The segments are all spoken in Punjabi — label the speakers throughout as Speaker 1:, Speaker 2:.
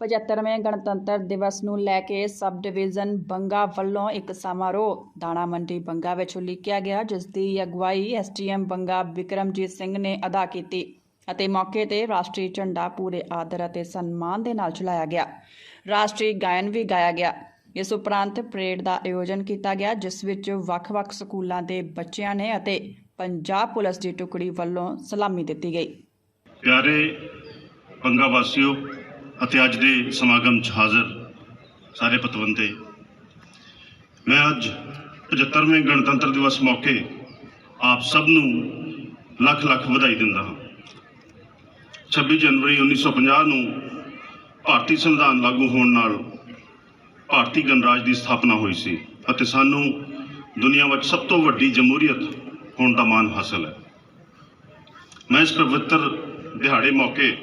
Speaker 1: 75ਵੇਂ ਗਣਤੰਤਰ ਦਿਵਸ ਨੂੰ ਲੈ ਕੇ ਸਬ ਡਿਵੀਜ਼ਨ ਬੰਗਾ ਵੱਲੋਂ ਇੱਕ ਸਮਾਰੋਹ ਦਾਣਾ ਮੰਡੀ ਬੰਗਾ ਵਿੱਚ ਉਲੀਕਿਆ ਗਿਆ, ਜਿਸ ਦੀ ਅਗਵਾਈ ਐਸਟੀਐਮ ਬੰਗਾ ਵਿਕਰਮਜੀਤ ਸਿੰਘ ਨੇ ਅਦਾ ਕੀਤੀ ਅਤੇ ਮੌਕੇ ਤੇ ਰਾਸ਼ਟਰੀ ਝੰਡਾ ਪੂਰੇ ਆਦਰ ਅਤੇ ਸਨਮਾਨ ਦੇ ਨਾਲ ਚਲਾਇਆ ਗਿਆ। ਰਾਸ਼ਟਰੀ ਗਾਇਨ ਵੀ ਗਾਇਆ ਗਿਆ। ਇਸ ਉਪਰੰਤ ਪਰੇਡ ਦਾ ਆਯੋਜਨ ਕੀਤਾ ਗਿਆ, ਜਿਸ ਵਿੱਚ ਵੱਖ-ਵੱਖ ਸਕੂਲਾਂ ਦੇ ਬੱਚਿਆਂ ਨੇ ਅਤੇ ਪੰਜਾਬ ਪੁਲਿਸ ਦੀ ਟੁਕੜੀ ਵੱਲੋਂ ਸਲਾਮੀ ਦਿੱਤੀ ਗਈ।
Speaker 2: ਪਿਆਰੇ ਬੰਗਾ ਵਾਸੀਓ ਅਤੇ ਅੱਜ ਦੇ ਸਮਾਗਮ 'ਚ ਹਾਜ਼ਰ ਸਾਰੇ ਪਤਵੰਤੇ, ਮੈਂ ਅੱਜ 75ਵੇਂ ਗਣਤੰਤਰ ਦਿਵਸ ਮੌਕੇ ਆਪ ਸਭ ਨੂੰ ਲੱਖ ਲੱਖ ਵਧਾਈ ਦਿੰਦਾ ਹਾਂ। 26 ਜਨਵਰੀ 1950 ਨੂੰ ਭਾਰਤੀ ਸੰਵਿਧਾਨ ਲਾਗੂ ਹੋਣ ਨਾਲ ਭਾਰਤੀ ਗਣਰਾਜ ਦੀ ਸਥਾਪਨਾ ਹੋਈ ਸੀ ਅਤੇ ਸਾਨੂੰ ਦੁਨੀਆ ਵਿੱਚ ਸਭ ਤੋਂ ਵੱਡੀ ਜਮਹੂਰੀਅਤ ਹੋਣ ਦਾ ਮਾਣ ਹਾਸਲ ਹੈ। ਮੈਂ ਇਸ ਪਵਿੱਤਰ ਦਿਹਾੜੇ ਮੌਕੇ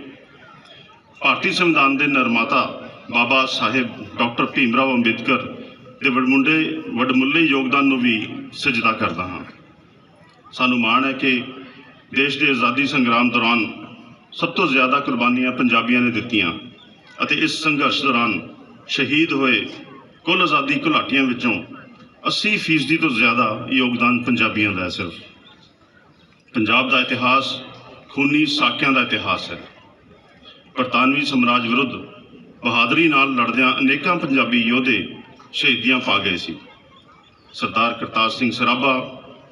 Speaker 2: ਭਾਰਤੀ ਸੰਵਿਧਾਨ ਦੇ ਨਿਰਮਾਤਾ ਬਾਬਾ ਸਾਹਿਬ ਡਾਕਟਰ ਭੀਮ ਰਾਓ ਅੰਬੇਦਕਰ ਦੇ ਵਡਮੁੰਡੇ ਵਡਮੁੱਲੇ ਯੋਗਦਾਨ ਨੂੰ ਵੀ ਸਜਦਾ ਕਰਦਾ ਹਾਂ। ਸਾਨੂੰ ਮਾਣ ਹੈ ਕਿ ਦੇਸ਼ ਦੇ ਆਜ਼ਾਦੀ ਸੰਗਰਾਮ ਦੌਰਾਨ ਸਭ ਤੋਂ ਜ਼ਿਆਦਾ ਕੁਰਬਾਨੀਆਂ ਪੰਜਾਬੀਆਂ ਨੇ ਦਿੱਤੀਆਂ ਅਤੇ ਇਸ ਸੰਘਰਸ਼ ਦੌਰਾਨ ਸ਼ਹੀਦ ਹੋਏ ਕੁੱਲ ਆਜ਼ਾਦੀ ਘੁਲਾਟੀਆਂ ਵਿੱਚੋਂ 80% ਫੀਸਦੀ ਤੋਂ ਜ਼ਿਆਦਾ ਯੋਗਦਾਨ ਪੰਜਾਬੀਆਂ ਦਾ ਹੈ ਸਿਰਫ। ਪੰਜਾਬ ਦਾ ਇਤਿਹਾਸ, ਖੂਨੀ ਸਾਕਿਆਂ ਦਾ ਇਤਿਹਾਸ ਹੈ। ਬਰਤਾਨਵੀ ਸਮਰਾਜ ਵਿਰੁੱਧ ਬਹਾਦਰੀ ਨਾਲ ਲੜਦਿਆਂ ਅਨੇਕਾਂ ਪੰਜਾਬੀ ਯੋਧੇ ਸ਼ਹੀਦੀਆਂ ਪਾ ਗਏ ਸੀ। ਸਰਦਾਰ ਕਰਤਾਰ ਸਿੰਘ ਸਰਾਭਾ,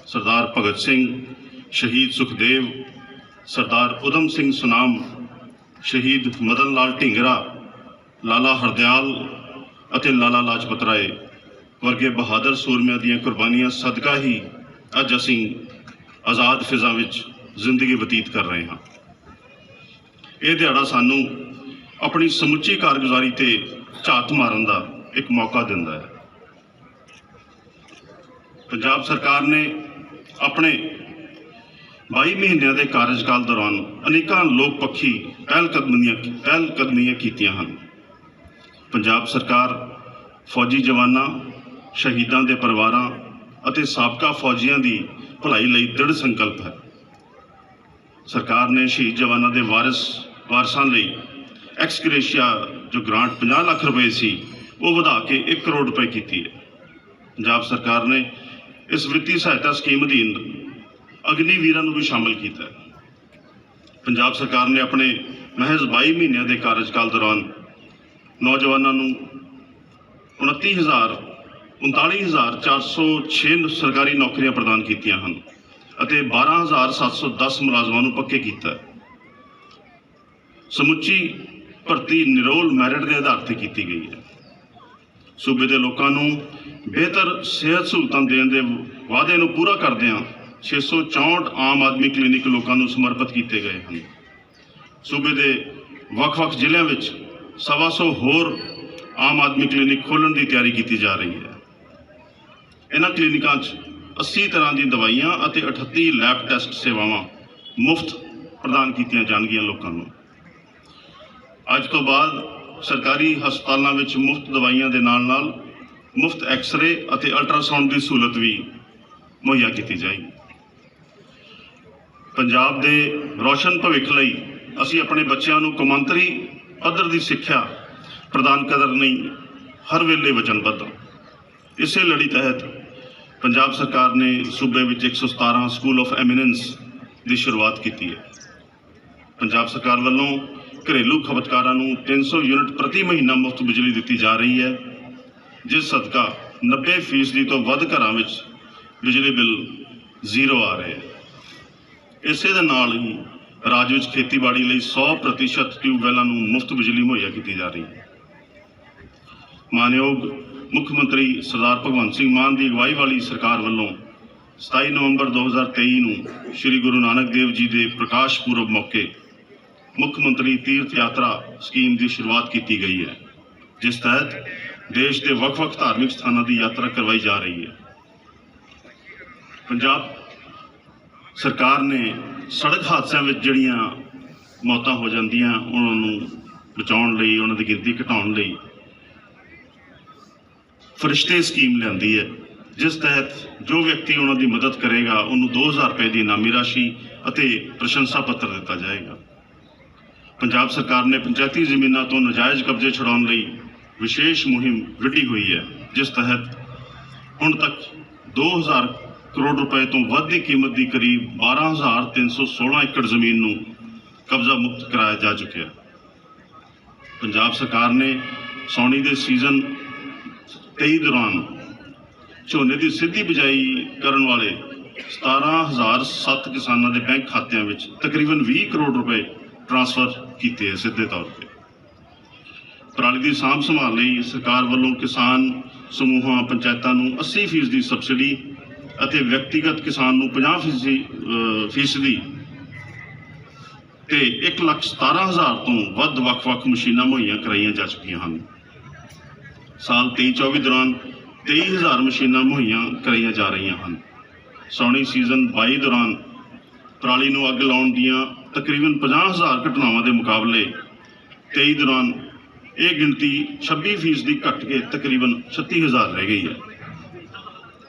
Speaker 2: ਸਰਦਾਰ ਭਗਤ ਸਿੰਘ, ਸ਼ਹੀਦ ਸੁਖਦੇਵ, ਸਰਦਾਰ ਉਦਮ ਸਿੰਘ ਸੁਨਾਮ, ਸ਼ਹੀਦ ਮਦਨ ਲਾਲ ਢਿੰਗਰਾ, ਲਾਲਾ ਹਰਦਿਆਲ ਅਤੇ ਲਾਲਾ ਲਾਜਪਤ ਰਾਏ ਵਰਗੇ ਬਹਾਦਰ ਸੂਰਮਿਆਂ ਦੀਆਂ ਕੁਰਬਾਨੀਆਂ ਸਦਕਾ ਹੀ ਅੱਜ ਅਸੀਂ ਆਜ਼ਾਦ ਫਿਜ਼ਾ ਵਿੱਚ ਜ਼ਿੰਦਗੀ ਬਤੀਤ ਕਰ ਰਹੇ ਹਾਂ। ਇਹ ਦਿਹਾੜਾ ਸਾਨੂੰ ਆਪਣੀ ਸਮੁੱਚੀ ਕਾਰਗੁਜ਼ਾਰੀ ਤੇ ਝਾਤ ਮਾਰਨ ਦਾ ਇੱਕ ਮੌਕਾ ਦਿੰਦਾ ਹੈ। ਪੰਜਾਬ ਸਰਕਾਰ ਨੇ ਆਪਣੇ 22 ਮਹੀਨਿਆਂ ਦੇ ਕਾਰਜਕਾਲ ਦੌਰਾਨ ਅਨੇਕਾਂ ਲੋਕ ਪੱਖੀ ਪਹਿਲ ਕਦਮੀਆਂ ਪਹਿਲ ਕਦਮੀਆਂ ਕੀਤੀਆਂ ਹਨ। ਪੰਜਾਬ ਸਰਕਾਰ ਫੌਜੀ ਜਵਾਨਾਂ, ਸ਼ਹੀਦਾਂ ਦੇ ਪਰਿਵਾਰਾਂ ਅਤੇ ਸਾਬਕਾ ਫੌਜੀਆਂ ਦੀ ਭਲਾਈ ਲਈ ਦ੍ਰਿੜ ਸੰਕਲਪ ਹੈ। ਸਰਕਾਰ ਨੇ ਸ਼ਹੀਦ ਜਵਾਨਾਂ ਦੇ ਵਾਰਿਸ ਵਾਰਸਾਂ ਲਈ ਐਕਸਗ੍ਰੇਸ਼ੀਆ ਜੋ ਗ੍ਰਾਂਟ 50 ਲੱਖ ਰੁਪਏ ਸੀ, ਉਹ ਵਧਾ ਕੇ 1 ਕਰੋੜ ਰੁਪਏ ਕੀਤੀ ਹੈ ਪੰਜਾਬ ਸਰਕਾਰ ਨੇ ਇਸ ਵਿੱਤੀ ਸਹਾਇਤਾ ਸਕੀਮ ਅਧੀਨ ਅਗਨੀ ਵੀਰਾਂ ਨੂੰ ਵੀ ਸ਼ਾਮਲ ਕੀਤਾ ਹੈ ਪੰਜਾਬ ਸਰਕਾਰ ਨੇ ਆਪਣੇ ਮਹਿਜ਼ 22 ਮਹੀਨਿਆਂ ਦੇ ਕਾਰਜਕਾਲ ਦੌਰਾਨ ਨੌਜਵਾਨਾਂ ਨੂੰ 29000 39406 ਸਰਕਾਰੀ ਨੌਕਰੀਆਂ ਪ੍ਰਦਾਨ ਕੀਤੀਆਂ ਹਨ ਅਤੇ 12710 ਮੁਲਾਜ਼ਮਾਂ ਨੂੰ ਪੱਕੇ ਕੀਤਾ ਹੈ। ਸਮੁੱਚੀ ਭਰਤੀ ਨਿਰੋਲ ਮੈਰਿਟ ਦੇ ਆਧਾਰ ਤੇ ਕੀਤੀ ਗਈ ਹੈ। ਸੂਬੇ ਦੇ ਲੋਕਾਂ ਨੂੰ ਬਿਹਤਰ ਸਿਹਤ ਸਹੂਲਤਾਂ ਦੇਣ ਦੇ ਵਾਅਦੇ ਨੂੰ ਪੂਰਾ ਕਰਦਿਆਂ 664 ਆਮ ਆਦਮੀ ਕਲੀਨਿਕ ਲੋਕਾਂ ਨੂੰ ਸਮਰਪਿਤ ਕੀਤੇ ਗਏ ਹਨ। ਸੂਬੇ ਦੇ ਵੱਖ-ਵੱਖ ਜ਼ਿਲ੍ਹਿਆਂ ਵਿੱਚ ਸਵਾ ਸੌ ਹੋਰ ਆਮ ਆਦਮੀ ਕਲੀਨਿਕ ਖੋਲ੍ਹਣ ਦੀ ਤਿਆਰੀ ਕੀਤੀ ਜਾ ਰਹੀ ਹੈ। ਇਹਨਾਂ ਕਲੀਨਿਕਾਂ 'ਚ 80 ਤਰ੍ਹਾਂ ਦੀਆਂ ਦਵਾਈਆਂ ਅਤੇ 38 ਲੈਬ ਟੈਸਟ ਸੇਵਾਵਾਂ ਮੁਫਤ ਪ੍ਰਦਾਨ ਕੀਤੀਆਂ ਜਾਣਗੀਆਂ ਲੋਕਾਂ ਨੂੰ। ਅੱਜ ਤੋਂ ਬਾਅਦ ਸਰਕਾਰੀ ਹਸਪਤਾਲਾਂ ਵਿੱਚ ਮੁਫਤ ਦਵਾਈਆਂ ਦੇ ਨਾਲ-ਨਾਲ ਮੁਫਤ ਐਕਸ-ਰੇ ਅਤੇ ਅਲਟਰਾਸਾਊਂਡ ਦੀ ਸਹੂਲਤ ਵੀ ਮੁਹੱਈਆ ਕੀਤੀ ਜਾਏਗੀ ਪੰਜਾਬ ਦੇ ਰੋਸ਼ਨ ਭਵਿੱਖ ਲਈ ਅਸੀਂ ਆਪਣੇ ਬੱਚਿਆਂ ਨੂੰ ਕੌਮਾਂਤਰੀ ਪੱਧਰ ਦੀ ਸਿੱਖਿਆ ਪ੍ਰਦਾਨ ਕਰਨ ਲਈ ਹਰ ਵੇਲੇ ਵਚਨਬੱਧ ਹਾਂ। ਇਸੇ ਲੜੀ ਤਹਿਤ ਪੰਜਾਬ ਸਰਕਾਰ ਨੇ ਸੂਬੇ ਵਿੱਚ 117 ਸਕੂਲ ਆਫ ਐਮੀਨੈਂਸ ਦੀ ਸ਼ੁਰੂਆਤ ਕੀਤੀ ਹੈ। ਪੰਜਾਬ ਸਰਕਾਰ ਵੱਲੋਂ ਘਰੇਲੂ ਖਪਤਕਾਰਾਂ ਨੂੰ 300 ਯੂਨਿਟ ਪ੍ਰਤੀ ਮਹੀਨਾ ਮੁਫਤ ਬਿਜਲੀ ਦਿੱਤੀ ਜਾ ਰਹੀ ਹੈ, ਜਿਸ ਸਦਕਾ 90% ਤੋਂ ਵੱਧ ਘਰਾਂ ਵਿੱਚ ਬਿਜਲੀ ਬਿੱਲ ਜ਼ੀਰੋ ਆ ਰਹੇ ਹੈ। ਇਸੇ ਦੇ ਨਾਲ ਹੀ ਰਾਜ ਵਿੱਚ ਖੇਤੀਬਾੜੀ ਲਈ 100% ਟਿਊਬਵੈੱਲਾਂ ਨੂੰ ਮੁਫਤ ਬਿਜਲੀ ਮੁਹੱਈਆ ਕੀਤੀ ਜਾ ਰਹੀ ਹੈ। ਮਾਨਯੋਗ ਮੁੱਖ ਮੰਤਰੀ ਸਰਦਾਰ ਭਗਵੰਤ ਸਿੰਘ ਮਾਨ ਦੀ ਅਗਵਾਈ ਵਾਲੀ ਸਰਕਾਰ ਵੱਲੋਂ 27 ਨਵੰਬਰ 2023 ਨੂੰ ਸ੍ਰੀ ਗੁਰੂ ਨਾਨਕ ਦੇਵ ਜੀ ਦੇ ਪ੍ਰਕਾਸ਼ ਪੁਰਬ ਮੌਕੇ ਮੁੱਖ ਮੰਤਰੀ ਤੀਰਥ ਯਾਤਰਾ ਸਕੀਮ ਦੀ ਸ਼ੁਰੂਆਤ ਕੀਤੀ ਗਈ ਹੈ, ਜਿਸ ਤਹਿਤ ਦੇਸ਼ ਦੇ ਵੱਖ-ਵੱਖ ਧਾਰਮਿਕ ਸਥਾਨਾਂ ਦੀ ਯਾਤਰਾ ਕਰਵਾਈ ਜਾ ਰਹੀ ਹੈ। ਪੰਜਾਬ ਸਰਕਾਰ ਨੇ ਸੜਕ ਹਾਦਸਿਆਂ ਵਿੱਚ ਜਿਹੜੀਆਂ ਮੌਤਾਂ ਹੋ ਜਾਂਦੀਆਂ, ਉਹਨਾਂ ਨੂੰ ਬਚਾਉਣ ਲਈ, ਉਹਨਾਂ ਦੀ ਗਿਣਤੀ ਘਟਾਉਣ ਲਈ ਫਰਿਸ਼ਤੇ ਸਕੀਮ ਲਿਆਂਦੀ ਹੈ, ਜਿਸ ਤਹਿਤ ਜੋ ਵਿਅਕਤੀ ਉਹਨਾਂ ਦੀ ਮਦਦ ਕਰੇਗਾ, ਉਹਨੂੰ 2000 ਰੁਪਏ ਦੀ ਇਨਾਮੀ ਰਾਸ਼ੀ ਅਤੇ ਪ੍ਰਸ਼ੰਸਾ ਪੱਤਰ ਦਿੱਤਾ ਜਾਏਗਾ। ਪੰਜਾਬ ਸਰਕਾਰ ਨੇ ਪੰਚਾਇਤੀ ਜ਼ਮੀਨਾਂ ਤੋਂ ਨਜਾਇਜ਼ ਕਬਜ਼ੇ ਛੁਡਾਉਣ ਲਈ ਵਿਸ਼ੇਸ਼ ਮੁਹਿੰਮ ਵਿੱਢੀ ਹੋਈ ਹੈ, ਜਿਸ ਤਹਿਤ ਹੁਣ ਤੱਕ 2000 ਕਰੋੜ ਰੁਪਏ ਤੋਂ ਵੱਧ ਦੀ ਕੀਮਤ ਦੀ ਕਰੀਬ 12316 ਏਕੜ ਜ਼ਮੀਨ ਨੂੰ ਕਬਜ਼ਾ ਮੁਕਤ ਕਰਾਇਆ ਜਾ ਚੁੱਕਿਆ ਪੰਜਾਬ ਸਰਕਾਰ ਨੇ ਸੌਣੀ ਦੇ ਸੀਜ਼ਨ 23 ਦੌਰਾਨ ਝੋਨੇ ਦੀ ਸਿੱਧੀ ਬਿਜਾਈ ਕਰਨ ਵਾਲੇ 17007 ਕਿਸਾਨਾਂ ਦੇ ਬੈਂਕ ਖਾਤਿਆਂ ਵਿੱਚ ਤਕਰੀਬਨ 20 ਕਰੋੜ ਰੁਪਏ ਟ੍ਰਾਂਸਫਰ ਕੀਤੇ ਹੈ ਸਿੱਧੇ ਤੌਰ ਤੇ। ਪਰਾਲੀ ਦੀ ਸਾਂਭ ਸੰਭਾਲ ਲਈ ਸਰਕਾਰ ਵੱਲੋਂ ਕਿਸਾਨ ਸਮੂਹਾਂ ਪੰਚਾਇਤਾਂ ਨੂੰ 80% ਦੀ ਸਬਸਿਡੀ ਅਤੇ ਵਿਅਕਤੀਗਤ ਕਿਸਾਨ ਨੂੰ 50% ਫੀਸਦੀ, ਅਹ, ਫੀਸਦੀ ਤੇ 117000 ਤੋਂ ਵੱਧ ਵੱਖ-ਵੱਖ ਮਸ਼ੀਨਾਂ ਮੁਹੱਈਆ ਕਰਾਈਆਂ ਜਾ ਚੁੱਕੀਆਂ ਹਨ। ਸਾਲ 23-24 ਦੌਰਾਨ 23000 ਮਸ਼ੀਨਾਂ ਮੁਹੱਈਆ ਕਰਾਈਆਂ ਜਾ ਰਹੀਆਂ ਹਨ। ਸੌਣੀ ਸੀਜ਼ਨ 22 ਦੌਰਾਨ ਪਰਾਲੀ ਨੂੰ ਅੱਗ ਲਾਉਣ ਦੀਆਂ ਤਕਰੀਬਨ 50000 ਘਟਨਾਵਾਂ ਦੇ ਮੁਕਾਬਲੇ 23 ਦੌਰਾਨ ਇਹ ਗਿਣਤੀ 26% ਦੀ ਘਟ ਕੇ ਤਕਰੀਬਨ 36000 ਰਹਿ ਗਈ ਹੈ।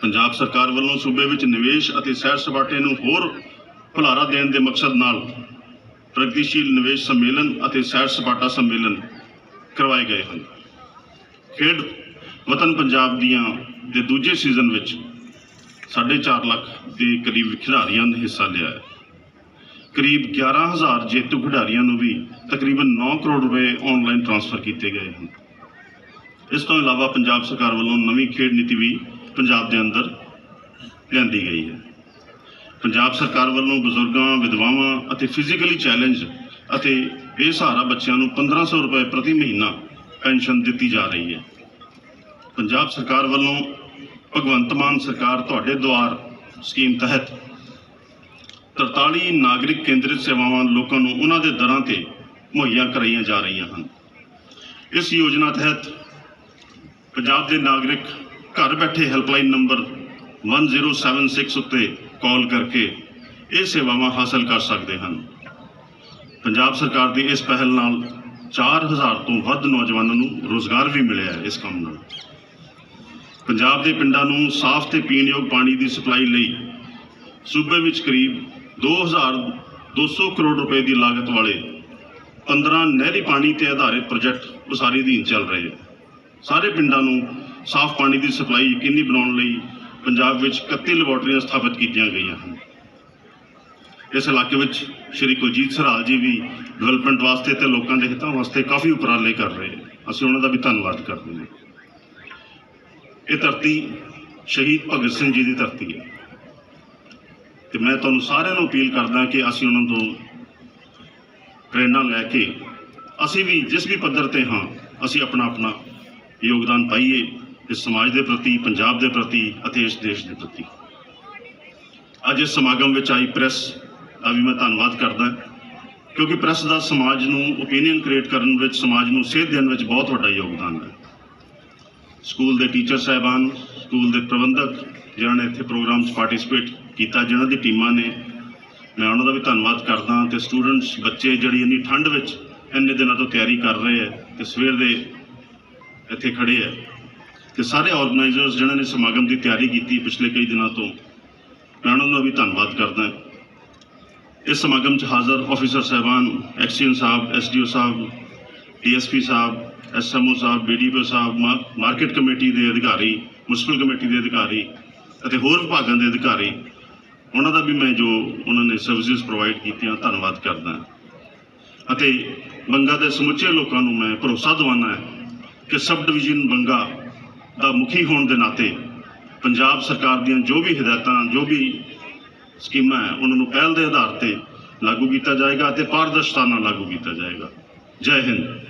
Speaker 2: ਪੰਜਾਬ ਸਰਕਾਰ ਵੱਲੋਂ ਸੂਬੇ ਵਿੱਚ ਨਿਵੇਸ਼ ਅਤੇ ਸੈਰ ਸਪਾਟੇ ਨੂੰ ਹੋਰ ਹੁਲਾਰਾ ਦੇਣ ਦੇ ਮਕਸਦ ਨਾਲ ਪ੍ਰਗਤੀਸ਼ੀਲ ਨਿਵੇਸ਼ ਸੰਮੇਲਨ ਅਤੇ ਸੈਰ ਸਪਾਟਾ ਸੰਮੇਲਨ ਕਰਵਾਏ ਗਏ ਹਨ। ਖੇਡ ਵਤਨ ਪੰਜਾਬ ਦੀਆਂ ਦੇ ਦੂਜੇ ਸੀਜ਼ਨ ਵਿੱਚ 4.5 ਲੱਖ ਦੇ ਕਰੀਬ ਖਿਡਾਰੀਆਂ ਨੇ ਹਿੱਸਾ ਲਿਆ ਹੈ। ਕਰੀਬ 11000 ਜੇਤੂ ਖਿਡਾਰੀਆਂ ਨੂੰ ਵੀ ਤਕਰੀਬਨ 9 ਕਰੋੜ ਰੁਪਏ ਆਨਲਾਈਨ ਟ੍ਰਾਂਸਫਰ ਕੀਤੇ ਗਏ ਹਨ। ਇਸ ਤੋਂ ਇਲਾਵਾ ਪੰਜਾਬ ਸਰਕਾਰ ਵੱਲੋਂ ਨਵੀਂ ਖੇਡ ਨੀਤੀ ਵੀ ਪੰਜਾਬ ਦੇ ਅੰਦਰ ਲਿਆਂਦੀ ਗਈ ਹੈ। ਪੰਜਾਬ ਸਰਕਾਰ ਵੱਲੋਂ ਬਜ਼ੁਰਗਾਂ, ਵਿਧਵਾਵਾਂ ਅਤੇ ਫਿਜ਼ੀਕਲੀ ਚੈਲੰਜ ਅਤੇ ਬੇਸਹਾਰਾ ਬੱਚਿਆਂ ਨੂੰ 1500 ਰੁਪਏ ਪ੍ਰਤੀ ਮਹੀਨਾ ਪੈਨਸ਼ਨ ਦਿੱਤੀ ਜਾ ਰਹੀ ਹੈ। ਪੰਜਾਬ ਸਰਕਾਰ ਵੱਲੋਂ ਭਗਵੰਤ ਮਾਨ ਸਰਕਾਰ ਤੁਹਾਡੇ ਦੁਆਰ ਸਕੀਮ ਤਹਿਤ 43 ਨਾਗਰਿਕ ਕੇਂਦਰਿਤ ਸੇਵਾਵਾਂ ਲੋਕਾਂ ਨੂੰ ਉਹਨਾਂ ਦੇ ਦਰਾਂ ਤੇ ਮੁਹੱਈਆ ਕਰਾਈਆਂ ਜਾ ਰਹੀਆਂ ਹਨ। ਇਸ ਯੋਜਨਾ ਤਹਿਤ ਪੰਜਾਬ ਦੇ ਨਾਗਰਿਕ ਘਰ ਬੈਠੇ ਹੈਲਪਲਾਈਨ ਨੰਬਰ 1076 ਉੱਤੇ ਕਾਲ ਕਰਕੇ ਇਹ ਸੇਵਾਵਾਂ ਹਾਸਲ ਕਰ ਸਕਦੇ ਹਨ। ਪੰਜਾਬ ਸਰਕਾਰ ਦੀ ਇਸ ਪਹਿਲ ਨਾਲ 4000 ਤੋਂ ਵੱਧ ਨੌਜਵਾਨਾਂ ਨੂੰ ਰੋਜ਼ਗਾਰ ਵੀ ਮਿਲਿਆ ਹੈ ਇਸ ਕੰਮ ਨਾਲ। ਪੰਜਾਬ ਦੇ ਪਿੰਡਾਂ ਨੂੰ ਸਾਫ਼ ਤੇ ਪੀਣਯੋਗ ਪਾਣੀ ਦੀ ਸਪਲਾਈ ਲਈ ਸੂਬੇ ਵਿੱਚ ਕਰੀਬ 2200 ਕਰੋੜ ਰੁਪਏ ਦੀ ਲਾਗਤ ਵਾਲੇ 15 ਨਹਿਰੀ ਪਾਣੀ ਤੇ ਆਧਾਰਿਤ ਪ੍ਰੋਜੈਕਟ ਉਸਾਰੀ ਅਧੀਨ ਚੱਲ ਰਹੇ ਹੈ ਸਾਰੇ ਪਿੰਡਾਂ ਨੂੰ ਸਾਫ਼ ਪਾਣੀ ਦੀ ਸਪਲਾਈ ਯਕੀਨੀ ਬਣਾਉਣ ਲਈ ਪੰਜਾਬ ਵਿੱਚ 31 ਲੈਬੋਰਟਰੀਆਂ ਸਥਾਪਿਤ ਕੀਤੀਆਂ ਗਈਆਂ ਹਨ। ਇਸ ਇਲਾਕੇ ਵਿੱਚ ਸ਼੍ਰੀ ਕੁਲਜੀਤ ਸਰਾਲ ਜੀ ਵੀ ਡਿਵੈਲਪਮੈਂਟ ਵਾਸਤੇ ਤੇ ਲੋਕਾਂ ਦੇ ਹਿੱਤਾਂ ਵਾਸਤੇ ਕਾਫੀ ਉਪਰਾਲੇ ਕਰ ਰਹੇ ਹਨ। ਅਸੀਂ ਉਹਨਾਂ ਦਾ ਵੀ ਧੰਨਵਾਦ ਕਰਦੇ ਹਾਂ। ਇਹ ਧਰਤੀ ਸ਼ਹੀਦ ਭਗਤ ਸਿੰਘ ਜੀ ਦੀ ਧਰਤੀ ਹੈ। ਤੇ ਮੈਂ ਤੁਹਾਨੂੰ ਸਾਰਿਆਂ ਨੂੰ ਅਪੀਲ ਕਰਦਾ ਕਿ ਅਸੀਂ ਉਹਨਾਂ ਤੋਂ ਪ੍ਰੇਰਣਾ ਲੈ ਕੇ ਅਸੀਂ ਵੀ ਜਿਸ ਵੀ ਪੱਧਰ ਤੇ ਹਾਂ, ਅਸੀਂ ਆਪਣਾ ਆਪਣਾ ਯੋਗਦਾਨ ਪਾਈਏ ਇਸ ਸਮਾਜ ਦੇ ਪ੍ਰਤੀ, ਪੰਜਾਬ ਦੇ ਪ੍ਰਤੀ ਅਤੇ ਇਸ ਦੇਸ਼ ਦੇ ਪ੍ਰਤੀ। ਅੱਜ ਇਸ ਸਮਾਗਮ ਵਿੱਚ ਆਈ ਪ੍ਰੈਸ ਦਾ ਵੀ ਮੈਂ ਧੰਨਵਾਦ ਕਰਦਾ, ਕਿਉਂਕਿ ਪ੍ਰੈਸ ਦਾ ਸਮਾਜ ਨੂੰ ਓਪੀਨੀਅਨ ਕ੍ਰੀਏਟ ਕਰਨ ਵਿੱਚ, ਸਮਾਜ ਨੂੰ ਸੇਧ ਦੇਣ ਵਿੱਚ ਬਹੁਤ ਵੱਡਾ ਯੋਗਦਾਨ ਹੈ। ਸਕੂਲ ਦੇ ਟੀਚਰ ਸਾਹਿਬਾਨ, ਸਕੂਲ ਦੇ ਪ੍ਰਬੰਧਕ, ਜਿਨ੍ਹਾਂ ਨੇ ਇੱਥੇ ਪ੍ਰੋਗਰਾਮ 'ਚ ਪਾਰਟਿਸਿਪੇਟ ਕੀਤਾ, ਜਿਨ੍ਹਾਂ ਦੀ ਟੀਮਾਂ ਨੇ, ਮੈਂ ਉਹਨਾਂ ਦਾ ਵੀ ਧੰਨਵਾਦ ਕਰਦਾ ਤੇ ਸਟੂਡੈਂਟਸ, ਬੱਚੇ ਜਿਹੜੀ ਇੰਨੀ ਠੰਡ ਵਿੱਚ ਇੰਨੇ ਦਿਨਾਂ ਤੋਂ ਤਿਆਰੀ ਕਰ ਰਹੇ ਹੈ ਤੇ ਸਵੇਰ ਦੇ ਇੱਥੇ ਖੜੇ ਹੈ ਤੇ ਸਾਰੇ ਆਰਗੇਨਾਈਜ਼ਰਸ ਜਿਨ੍ਹਾਂ ਨੇ ਸਮਾਗਮ ਦੀ ਤਿਆਰੀ ਕੀਤੀ ਪਿਛਲੇ ਕਈ ਦਿਨਾਂ ਤੋਂ, ਮੈਂ ਉਹਨਾਂ ਦਾ ਵੀ ਧੰਨਵਾਦ ਕਰਦਾ ਇਸ ਸਮਾਗਮ 'ਚ ਹਾਜ਼ਰ ਆਫੀਸਰ ਸਾਹਿਬਾਨ XEN sahib SDO sahib DSP sahib SMO sahib BDPO sahib, ਮਾ- ਮਾਰਕੀਟ ਕਮੇਟੀ ਦੇ ਅਧਿਕਾਰੀ ਮੁਨਸਪਲ ਕਮੇਟੀ ਦੇ ਅਧਿਕਾਰੀ ਅਤੇ ਹੋਰ ਵਿਭਾਗਾਂ ਦੇ ਅਧਿਕਾਰੀ ਉਹਨਾਂ ਦਾ ਵੀ ਮੈਂ ਜੋ ਉਹਨਾਂ ਨੇ ਸਰਵਿਸਿਜ਼ ਪ੍ਰੋਵਾਈਡ ਕੀਤੀਆਂ, ਧੰਨਵਾਦ ਕਰਦਾ ਅਤੇ ਬੰਗਾ ਦੇ ਸਮੁੱਚੇ ਲੋਕਾਂ ਨੂੰ ਮੈਂ ਭਰੋਸਾ ਦਿਵਾਉਣਾ ਹੈ ਕਿ ਸਬ ਡਿਵੀਜ਼ਨ ਬੰਗਾ ਦਾ ਮੁਖੀ ਹੋਣ ਦੇ ਨਾਤੇ ਪੰਜਾਬ ਸਰਕਾਰ ਦੀਆਂ ਜੋ ਵੀ ਹਦਾਇਤਾਂ, ਜੋ ਵੀ ਸਕੀਮਾਂ ਹੈ, ਉਹਨਾਂ ਨੂੰ ਪਹਿਲ ਦੇ ਆਧਾਰ ਤੇ ਲਾਗੂ ਕੀਤਾ ਜਾਏਗਾ ਅਤੇ ਪਾਰਦਰਸ਼ਤਾ ਨਾਲ ਲਾਗੂ ਕੀਤਾ ਜਾਏਗਾ। ਜੈ ਹਿੰਦ।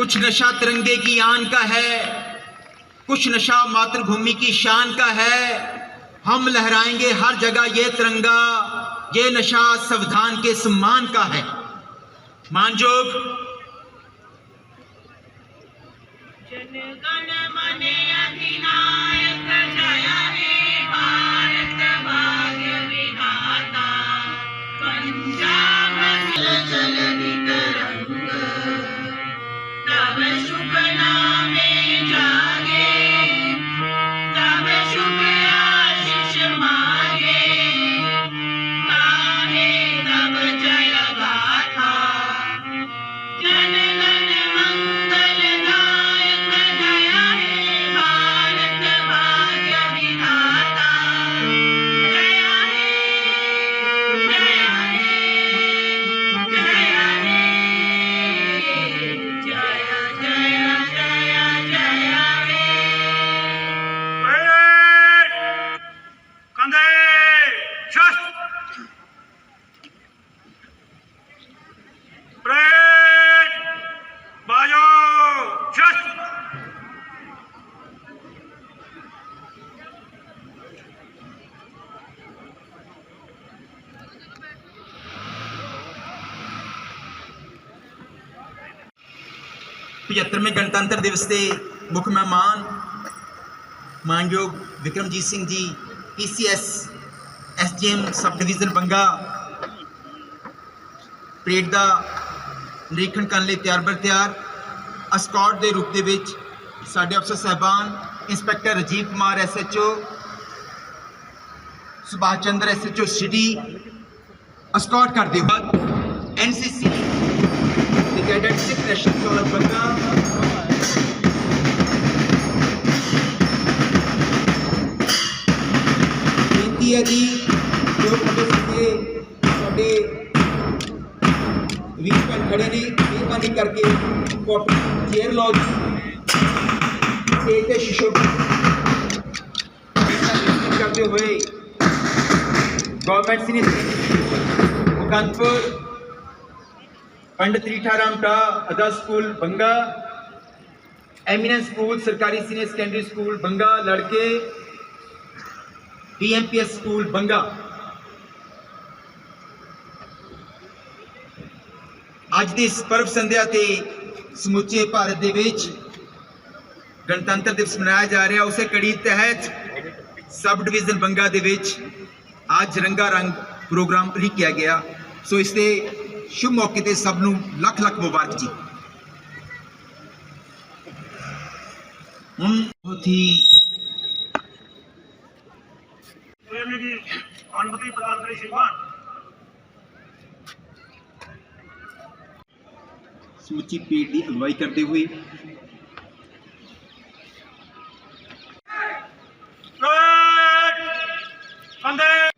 Speaker 3: कुछ नशा तिरंगे की आन का है, कुछ नशा मातृभूमि की शान का है। हम लहराएँगे हर जगह ये तिरंगा, ये नशा संविधान के सम्मान का है। मानजोग 75ਵੇਂ ਗਣਤੰਤਰ ਦਿਵਸ ਦੇ ਮੁੱਖ ਮਹਿਮਾਨ ਮਾਨਯੋਗ Vikramjit Singh ji, PCS, SDM sub division Banga parade ਦਾ ਨਿਰੀਖਣ ਕਰਨ ਲਈ ਤਿਆਰ ਬਰ ਤਿਆਰ। ਅਸਕਾਟ ਦੇ ਰੂਪ ਦੇ ਵਿੱਚ ਸਾਡੇ ਅਫਸਰ ਸਹਿਬਾਨ inspector Rajiv Kumar, SHO Subhash Chander, SHO city. Escort ਕਰਦੇ ਬਾਅਦ ਐਨਸੀਸੀ the Cadet Sikh ਬੇਨਤੀ ਹੈ ਜੀ, ਜੋ ਖੜੇ ਸਾਡੇ ਵੀਰ ਭੈਣ ਖੜੇ ਨੇ ਮਿਹਰਬਾਨੀ ਕਰਕੇ ਕੋਟ ਚੇਅਰ ਲਓ ਜੀ। ਸਟੇਜ ਤੇ ਸ਼ਿਸ਼ੋ ਕਰਦੇ ਹੋਏ ਗਵਰਨਮੈਂਟ ਸੀਨੀਅਰ ਮੁਕੰਦਪੁਰ पंडित रीठाराम टा other school Banga eminence school सरकारी सीनियर सेकेंडरी स्कूल बंगा लड़के बीएमपीएस स्कूल बंगा ਅੱਜ ਦੀ ਇਸ ਪਰਵ ਸੰਧਿਆ ਤੇ ਸਮੁੱਚੇ ਭਾਰਤ ਦੇ ਵਿੱਚ ਗਣਤੰਤਰ ਦਿਵਸ ਮਨਾਇਆ ਜਾ ਰਿਹਾ ਉਸੇ ਕੜੀ ਤਹਿਤ ਸਬ ਡਿਵੀਜ਼ਨ ਬੰਗਾ ਦੇ ਵਿੱਚ ਅੱਜ ਰੰਗਾ ਰੰਗ ਪ੍ਰੋਗਰਾਮ ਲਿਖਿਆ ਗਿਆ ਸੋ ਇਸ ਦੇ ਸ਼ੁਭ ਮੌਕੇ ਤੇ ਸਭ ਨੂੰ ਲੱਖ ਲੱਖ ਮੁਬਾਰਕ ਜੀ। ਹੁਣ ਬਹੁਤ ਹੀ
Speaker 4: ਜੀ ਅਨੁਮਤੀ ਪ੍ਰਦਾਨ ਕਰੀ ਸ਼੍ਰੀਮਾਨ।
Speaker 3: ਸਮੁੱਚੀ ਪੀੜ ਦੀ ਅਗਵਾਈ ਕਰਦੇ ਹੋਏ ਬੰਦੇ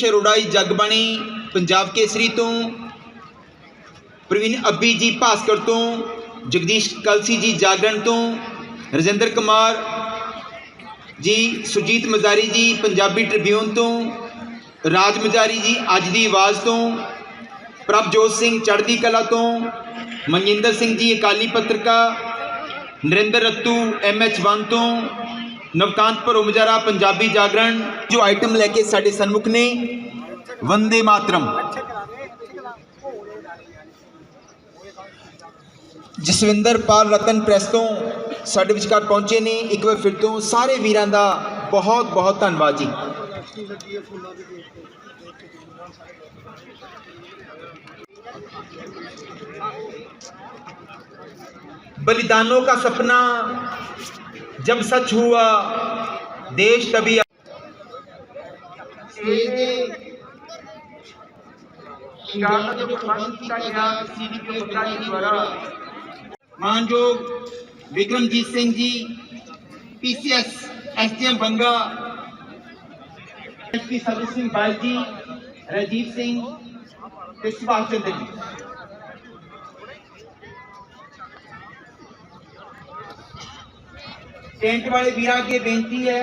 Speaker 3: ਮਾਹੌਲ ਰੰਗ ਜਗਬਾਣੀ ਪੰਜਾਬ ਕੇਸਰੀ ਤੋਂ, ਪ੍ਰਵੀਨ ਅੱਬੀ ਜੀ ਭਾਸਕਰ ਤੋਂ, ਜਗਦੀਸ਼ ਕਲਸੀ ਜੀ ਜਾਗਰਣ ਤੋਂ, ਰਜਿੰਦਰ ਕੁਮਾਰ ਜੀ, ਸੁਜੀਤ ਮਜ਼ਾਰੀ ਜੀ ਪੰਜਾਬੀ ਟ੍ਰਿਬਿਊਨ ਤੋਂ, ਰਾਜ ਮਜ਼ਾਰੀ ਜੀ ਅੱਜ ਦੀ ਆਵਾਜ਼ ਤੋਂ, ਪ੍ਰਭਜੋਤ ਸਿੰਘ ਚੜ੍ਹਦੀ ਕਲਾ ਤੋਂ, Manjinder Singh ji Akali ਪੱਤਰਕਾ, Narinder Rattu M H MH one ਤੋਂ ਨਵਕਾਂਤ ਭਰੋਮਜਾਰਾ ਪੰਜਾਬੀ ਜਾਗਰਣ। ਜੋ ਆਈਟਮ ਲੈ ਕੇ ਸਾਡੇ ਸਨਮੁਖ ਨੇ, ਵੰਦੇ ਮਾਤਰਮ। ਜਸਵਿੰਦਰ ਪਾਲ ਰਤਨ ਪ੍ਰੈਸ ਤੋਂ ਸਾਡੇ ਵਿਚਕਾਰ ਪਹੁੰਚੇ ਨੇ। ਇੱਕ ਵਾਰ ਫਿਰ ਤੋਂ ਸਾਰੇ ਵੀਰਾਂ ਦਾ ਬਹੁਤ ਬਹੁਤ ਧੰਨਵਾਦ ਜੀ। बलिदानों का सपना जब सच हुआ देश तभी मानयोग विक्रमजीत सिंह जी पीसीएस एसडीएम बंगा सर्विस सिंह बाल जी रजीव सिंह ते सुभाष चंद्र जी टेंट वाले वीरा के बेनती है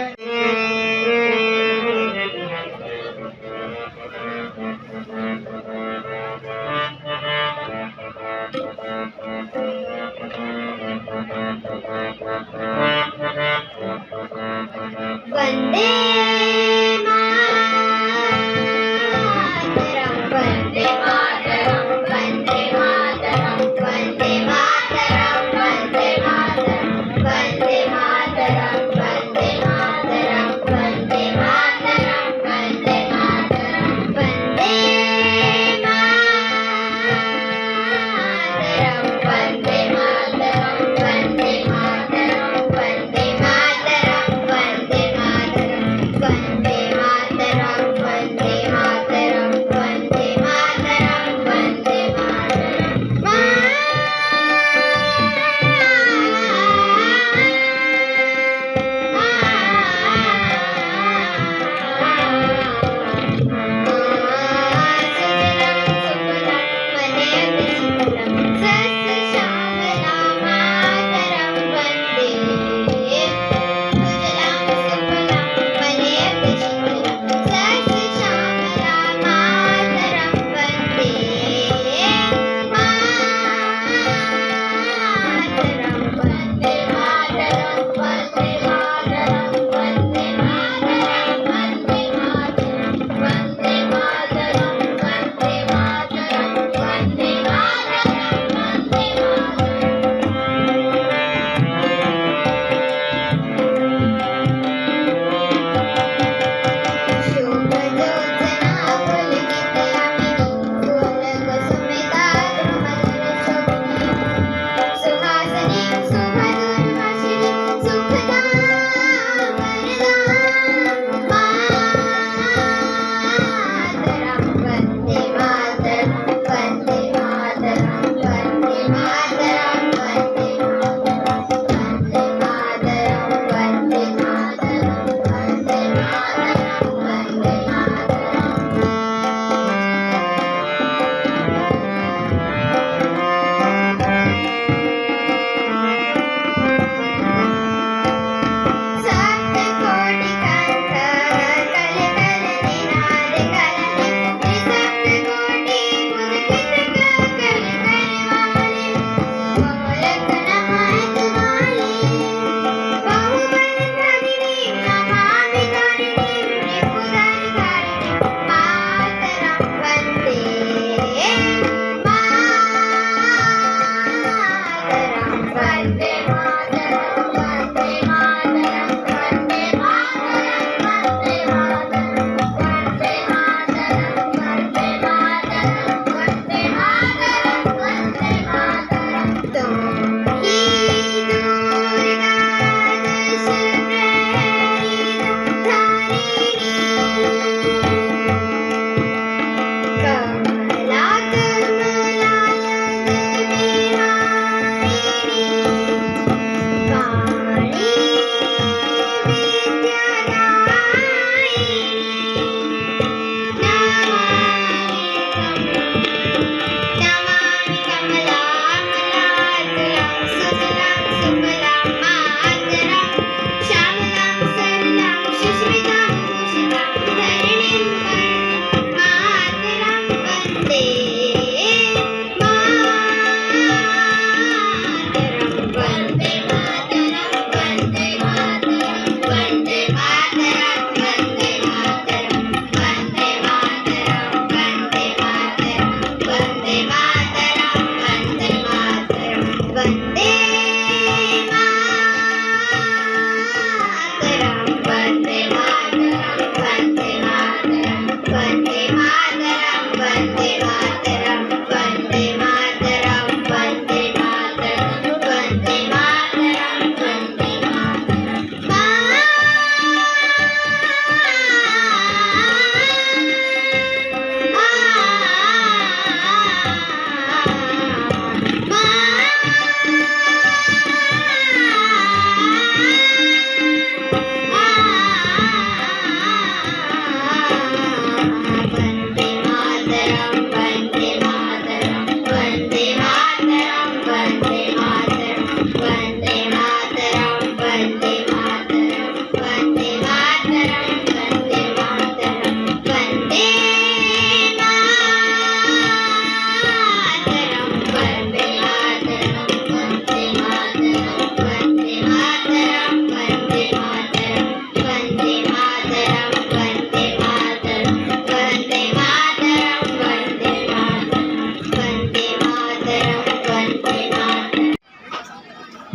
Speaker 5: One.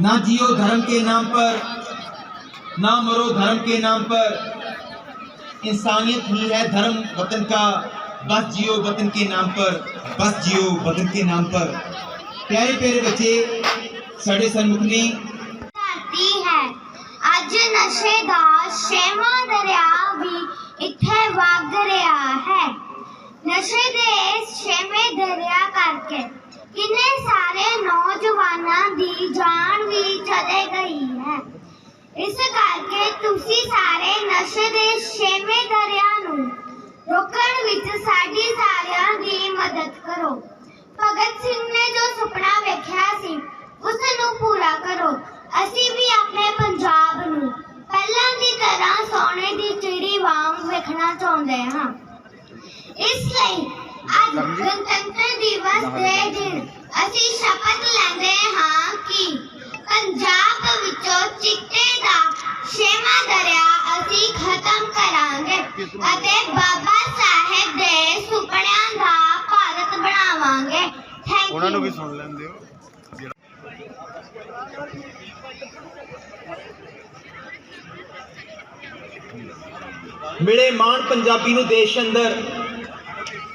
Speaker 3: के नाम पर ना मरो धर्म के नाम पर इंसानियत ही है धर्म वतन का बस जियो वतन के नाम पर बस जियो वतन के नाम पर प्यारे प्यारे बच्चे साढ़े सन्मुख ने
Speaker 5: ਧਰਤੀ ਹੈ ਅੱਜ ਨਸ਼ੇ ਦਾ ਛੇਵਾਂ ਦਰਿਆ ਵੀ ਇੱਥੇ ਵਗ ਰਿਹਾ ਹੈ ਨਸ਼ੇ ਦੇ ਇਸ ਛੇਵੇਂ ਦਰਿਆ ਕਰਕੇ ਕਿੰਨੇ ਸਾਰੇ ਨੌਜਵਾਨਾਂ ਦੀ ਜਾਨ ਵੀ ਚਲੇ ਗਈ ਹੈ। ਇਸ ਕਰਕੇ ਤੁਸੀਂ ਸਾਰੇ ਨਸ਼ੇ ਦੇ ਛੇਵੇਂ ਦਰਿਆ ਨੂੰ ਰੋਕਣ ਵਿੱਚ ਸਾਡੀ ਸਾਰਿਆਂ ਦੀ ਮਦਦ ਕਰੋ। ਭਗਤ ਸਿੰਘ ਨੇ ਜੋ ਸੁਪਨਾ ਵੇਖਿਆ ਸੀ ਉਸ ਨੂੰ ਪੂਰਾ ਕਰੋ ਅਸੀਂ ਵੀ ਆਪਣੇ ਪੰਜਾਬ ਨੂੰ ਪਹਿਲਾਂ ਦੀ ਤਰ੍ਹਾਂ ਸੋਨੇ ਦੀ ਚਿੜੀ ਵਾਂਗ ਵੇਖਣਾ ਚਾਹੁੰਦੇ ਹਾਂ ਇਸ ਲਈ ਅੱਜ ਗਣਤੰਤਰ ਦਿਵਸ ਦੇ ਦਿਨ ਅਸੀਂ ਸ਼ਪਥ ਲੈਂਦੇ ਹਾਂ ਕਿ ਪੰਜਾਬ ਵਿੱਚੋਂ ਚਿੱਟੇ ਦਾ ਛੇਵਾਂ ਦਰਿਆ ਅਸੀਂ ਖਤਮ ਕਰਾਂਗੇ ਅਤੇ ਬਾਬਾ ਸਾਹਿਬ ਦੇ ਸੁਪਨਿਆਂ ਦਾ ਭਾਰਤ ਬਣਾਵਾਂਗੇ ਥੈਂਕ ਯੂ ਉਹਨਾਂ ਨੂੰ ਵੀ ਸੁਣ ਲੈਂਦੇ ਹੋ
Speaker 3: ਮਿਲੇ ਮਾਣ ਪੰਜਾਬੀ ਨੂੰ ਦੇਸ਼ ਅੰਦਰ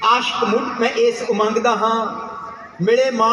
Speaker 3: ਆਸ਼ਕ ਮੁੱਢ ਮੈਂ ਇਸ ਉਮੰਗ ਦਾ ਹਾਂ। ਮਿਲੇ ਮਾਣ